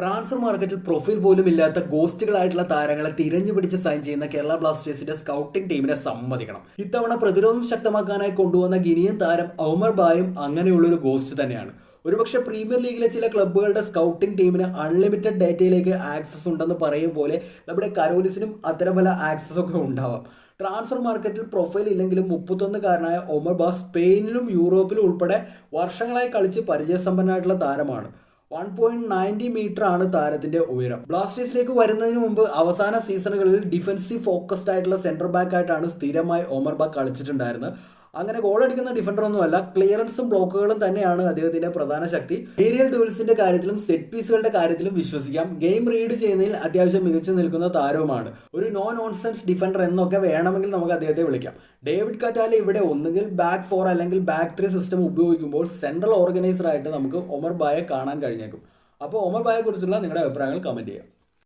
Transfer മാർക്കറ്റിൽ profile പോലും ഇല്ലാത്ത ഗോസ്റ്റുകളായിട്ടുള്ള താരങ്ങളെ തിരഞ്ഞു പിടിച്ച് സൈൻ ചെയ്യുന്ന കേരള ബ്ലാസ്റ്റേഴ്സിന്റെ സ്കൗട്ടിംഗ് ടീമിനെ സമ്മതിക്കണം. ഇത്തവണ പ്രതിരോധം ശക്തമാക്കാനായി കൊണ്ടുവന്ന ഗിനിയൻ താരം ഔമർ ബായും അങ്ങനെയുള്ളൊരു ഗോസ്റ്റ് തന്നെയാണ്. ഒരുപക്ഷെ പ്രീമിയർ ലീഗിലെ ചില ക്ലബ്ബുകളുടെ സ്കൗട്ടിംഗ് ടീമിന് അൺലിമിറ്റഡ് ഡേറ്റയിലേക്ക് ആക്സസ് ഉണ്ടെന്ന് പറയും പോലെ നമ്മുടെ കരോലിസിനും അത്തരം പല ആക്സസ് ഒക്കെ ഉണ്ടാവാം. ട്രാൻസ്ഫർ മാർക്കറ്റിൽ പ്രൊഫൈൽ ഇല്ലെങ്കിലും മുപ്പത്തൊന്നുകാരനായ ഒമർ ബാ സ്പെയിനിലും യൂറോപ്പിലും ഉൾപ്പെടെ വർഷങ്ങളായി കളിച്ച് പരിചയസമ്പന്നനായിട്ടുള്ള താരമാണ്. വൺ പോയിന്റ് നയന്റി മീറ്റർ ആണ് താരത്തിന്റെ ഉയരം. ബ്ലാസ്റ്റേഴ്സിലേക്ക് വരുന്നതിന് മുമ്പ് അവസാന സീസണുകളിൽ ഡിഫൻസീവ് ഫോക്കസ്ഡ് ആയിട്ടുള്ള സെന്റർ ബാക്ക് ആയിട്ടാണ് സ്ഥിരമായി ഓമർ കളിച്ചിട്ടുണ്ടായിരുന്നത്. അങ്ങനെ ഗോൾ അടിക്കുന്ന ഡിഫൻഡർ ഒന്നുമല്ല ക്ലിയറൻസും ബ്ലോക്കുകളും തന്നെയാണ് അദ്ദേഹത്തിന്റെ പ്രധാന ശക്തി. ഏരിയൽ ഡ്യൂൽസിന്റെ കാര്യത്തിലും സെറ്റ് പീസുകളുടെ കാര്യത്തിലും വിശ്വസിക്കാം. ഗെയിം റീഡ് ചെയ്യുന്നതിൽ അത്യാവശ്യം മികച്ചു നിൽക്കുന്ന താരവുമാണ്. ഒരു നോ നോൺസെൻസ് ഡിഫൻഡർ എന്നൊക്കെ വേണമെങ്കിൽ നമുക്ക് അദ്ദേഹത്തെ വിളിക്കാം. ഡേവിഡ് കറ്റാലെ ഇവിടെ ഒന്നുകിൽ ബാക്ക് ഫോർ അല്ലെങ്കിൽ ബാക്ക് ത്രീ സിസ്റ്റം ഉപയോഗിക്കുമ്പോൾ സെൻട്രൽ ഓർഗനൈസർ ആയിട്ട് നമുക്ക് ഒമർ ബായെ കാണാൻ കഴിഞ്ഞേക്കും. അപ്പോൾ ഒമർ ബായെ കുറിച്ചുള്ള നിങ്ങളുടെ അഭിപ്രായങ്ങൾ കമന്റ് ചെയ്യാം.